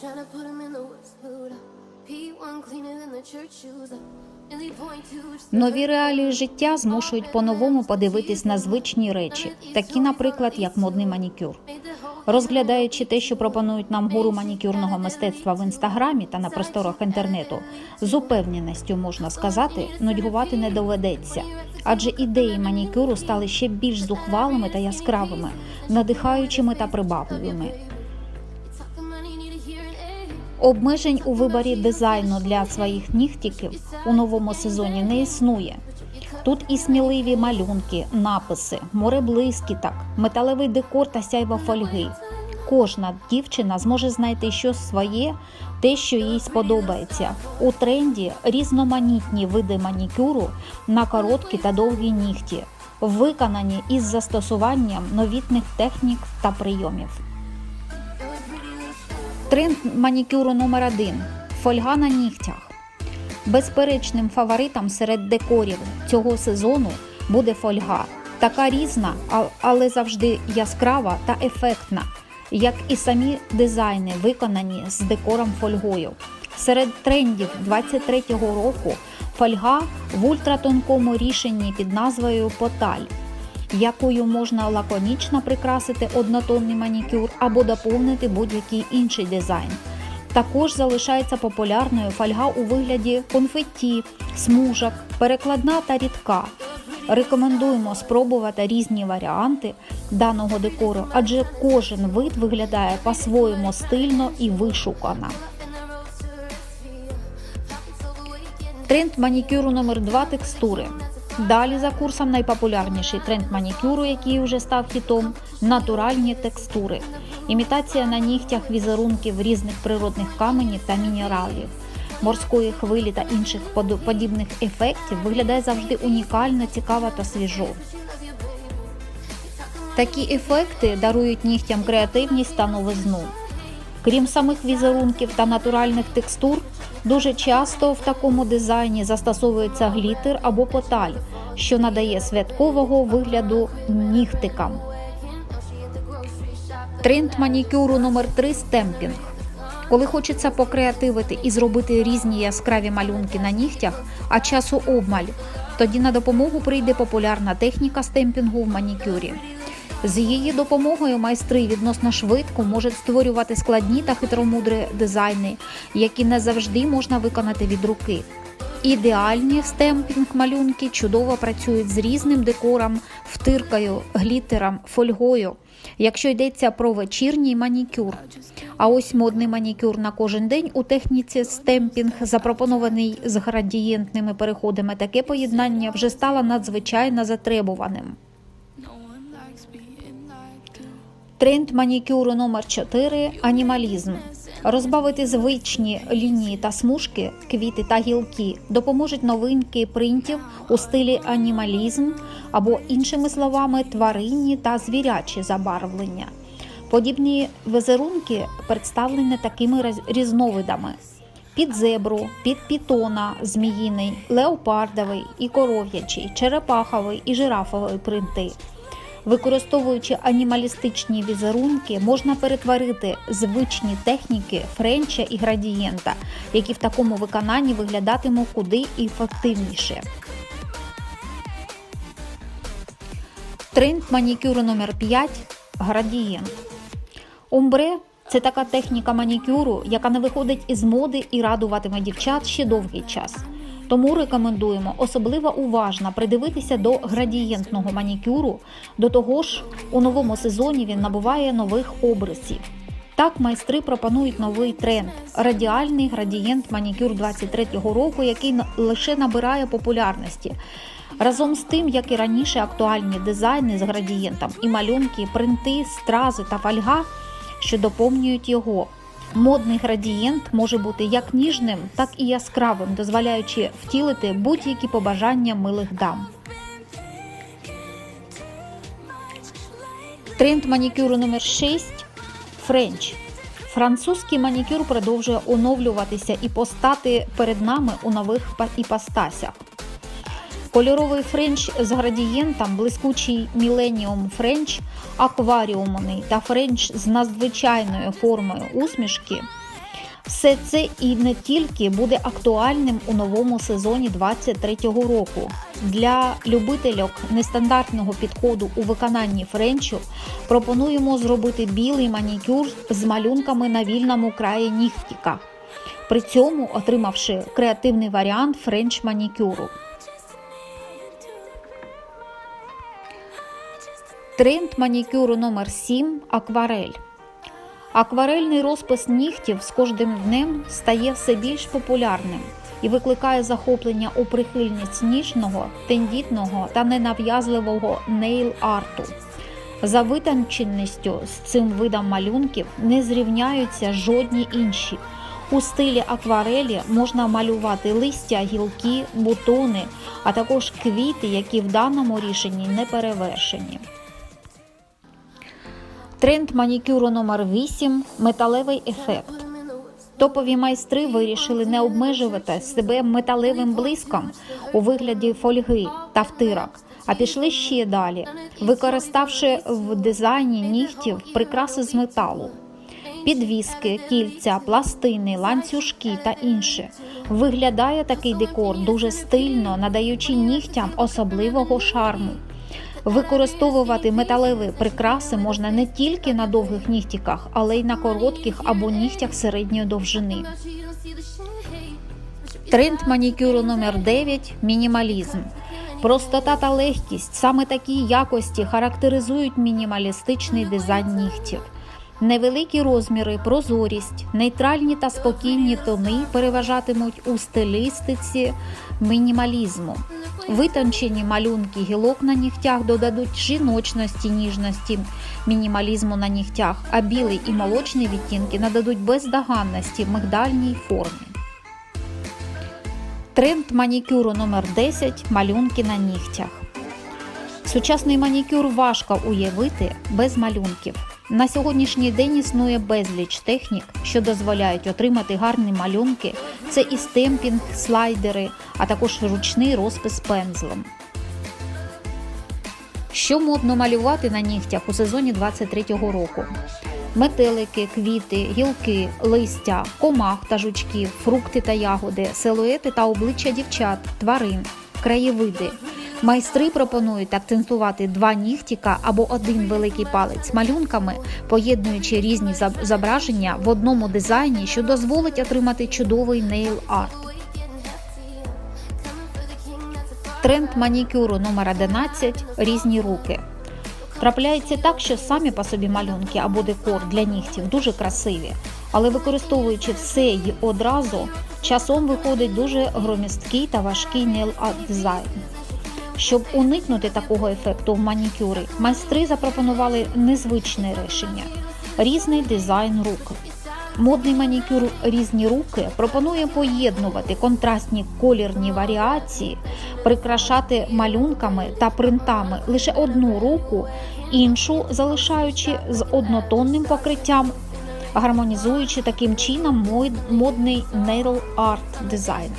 Trying to put him in the worst mood. P1 cleaner than the church shoes. Really point to which Нові реалії життя змушують по-новому подивитись на звичні речі, такі, наприклад, як модний манікюр. Розглядаючи те, що пропонують нам гуру манікюрного мистецтва в інстаграмі та на просторах інтернету, з упевненістю можна сказати, нудьгувати не доведеться. Адже ідеї манікюру стали ще більш зухвалими та яскравими, надихаючими та прибавливими. Обмежень у виборі дизайну для своїх нігтіків у новому сезоні не існує. Тут і сміливі малюнки, написи, море блискіток, металевий декор та сяйва фольги. Кожна дівчина зможе знайти щось своє, те, що їй сподобається. У тренді різноманітні види манікюру на короткі та довгі нігті, виконані із застосуванням новітних технік та прийомів. Тренд манікюру номер один фольга на нігтях. Безперечним фаворитом серед декорів цього сезону буде фольга. Така різна, але завжди яскрава та ефектна, як і самі дизайни, виконані з декором фольгою. Серед трендів 23-го року фольга в ультратонкому рішенні під назвою Поталь якою можна лаконічно прикрасити однотонний манікюр або доповнити будь-який інший дизайн. Також залишається популярною фольга у вигляді конфетті, смужок, перекладна та рідка. Рекомендуємо спробувати різні варіанти даного декору, адже кожен вид виглядає по-своєму стильно і вишукано. Тренд манікюру номер 2 текстури. Далі за курсом найпопулярніший тренд манікюру, який вже став хітом натуральні текстури. Імітація на нігтях візерунків різних природних каменів та мінералів, морської хвилі та інших подібних ефектів виглядає завжди унікально, цікаво та свіжо. Такі ефекти дарують нігтям креативність та новизну. Крім самих візерунків та натуральних текстур, дуже часто в такому дизайні застосовується глітер або поталь, що надає святкового вигляду нігтикам. Тренд манікюру номер 3 стемпінг. Коли хочеться покреативити і зробити різні яскраві малюнки на нігтях, а часу обмаль, тоді на допомогу прийде популярна техніка стемпінгу в манікюрі. З її допомогою майстри відносно швидко можуть створювати складні та хитромудрі дизайни, які не завжди можна виконати від руки. Ідеальні стемпінг малюнки чудово працюють з різним декором, втиркою, глітером, фольгою, якщо йдеться про вечірній манікюр. А ось модний манікюр на кожен день у техніці стемпінг, запропонований з градієнтними переходами, таке поєднання вже стало надзвичайно затребуваним. Тренд манікюру номер 4 анімалізм. Розбавити звичні лінії та смужки, квіти та гілки допоможуть новинки принтів у стилі анімалізм або, іншими словами, тваринні та звірячі забарвлення. Подібні візерунки представлені такими різновидами: під зебру, під пітона, зміїний, леопардовий і коров'ячий, черепаховий і жирафовий принти. Використовуючи анімалістичні візерунки, можна перетворити звичні техніки френча і градієнта, які в такому виконанні виглядатимуть куди ефективніше. Тренд манікюру номер 5 градієнт. Омбре це така техніка манікюру, яка не виходить із моди і радуватиме дівчат ще довгий час. Тому рекомендуємо особливо уважно придивитися до градієнтного манікюру. До того ж, у новому сезоні він набуває нових обрисів. Так, майстри пропонують новий тренд радіальний градієнт манікюр 23-го року, який лише набирає популярності. Разом з тим, як і раніше, актуальні дизайни з градієнтом і малюнки, принти, стрази та фольга, що доповнюють його. Модний градієнт може бути як ніжним, так і яскравим, дозволяючи втілити будь-які побажання милих дам. Тренд манікюру номер 6 Френч. Французький манікюр продовжує оновлюватися і постати перед нами у нових іпостасях. Кольоровий френч з градієнтом, блискучий Millennium френч, акваріумний та френч з надзвичайною формою усмішки Все це і не тільки буде актуальним у новому сезоні 23-го року. Для любительок нестандартного підходу у виконанні френчу пропонуємо зробити білий манікюр з малюнками на вільному краї нігтіка, при цьому отримавши креативний варіант френч манікюру. Тренд манікюру номер 7 акварель. Акварельний розпис нігтів з кожним днем стає все більш популярним і викликає захоплення у прихильність ніжного, тендітного та ненав'язливого нейл-арту. За витонченістю з цим видом малюнків не зрівняються жодні інші. У стилі акварелі можна малювати листя, гілки, бутони, а також квіти, які в даному рішенні не перевершені. Тренд манікюру номер 8 металевий ефект. Топові майстри вирішили не обмежувати себе металевим блиском у вигляді фольги та втирок, а пішли ще далі, використавши в дизайні нігтів прикраси з металу. Підвіски, кільця, пластини, ланцюжки та інше. Виглядає такий декор дуже стильно, надаючи нігтям особливого шарму. Використовувати металеві прикраси можна не тільки на довгих нігтіках, але й на коротких або нігтях середньої довжини. Тренд манікюру номер 9 мінімалізм. Простота та легкість саме такі якості характеризують мінімалістичний дизайн нігтів. Невеликі розміри, прозорість, нейтральні та спокійні тони переважатимуть у стилістиці мінімалізму. Витончені малюнки гілок на нігтях додадуть жіночності, ніжності, мінімалізму на нігтях, а білий і молочний відтінки нададуть бездоганності мигдальній формі. Тренд манікюру номер 10 малюнки на нігтях. Сучасний манікюр важко уявити без малюнків. На сьогоднішній день існує безліч технік, що дозволяють отримати гарні малюнки. Це і стемпінг, слайдери, а також ручний розпис пензлем. Що модно малювати на нігтях у сезоні 23-го року? Метелики, квіти, гілки, листя, комах та жучків, фрукти та ягоди, силуети та обличчя дівчат, тварин, краєвиди. Майстри пропонують акцентувати два нігтіка або один великий палець малюнками, поєднуючи різні зоб- зображення в одному дизайні, що дозволить отримати чудовий нейл-арт. Тренд манікюру номер 11 різні руки. Трапляється так, що самі по собі малюнки або декор для нігтів дуже красиві, але використовуючи все й одразу, часом виходить дуже громісткий та важкий нейл-арт дизайн. Щоб уникнути такого ефекту в манікюрі, майстри запропонували незвичне рішення різний дизайн рук. Модний манікюр різні руки пропонує поєднувати контрастні колірні варіації, прикрашати малюнками та принтами лише одну руку, іншу залишаючи з однотонним покриттям, гармонізуючи таким чином модний нейл арт дизайн.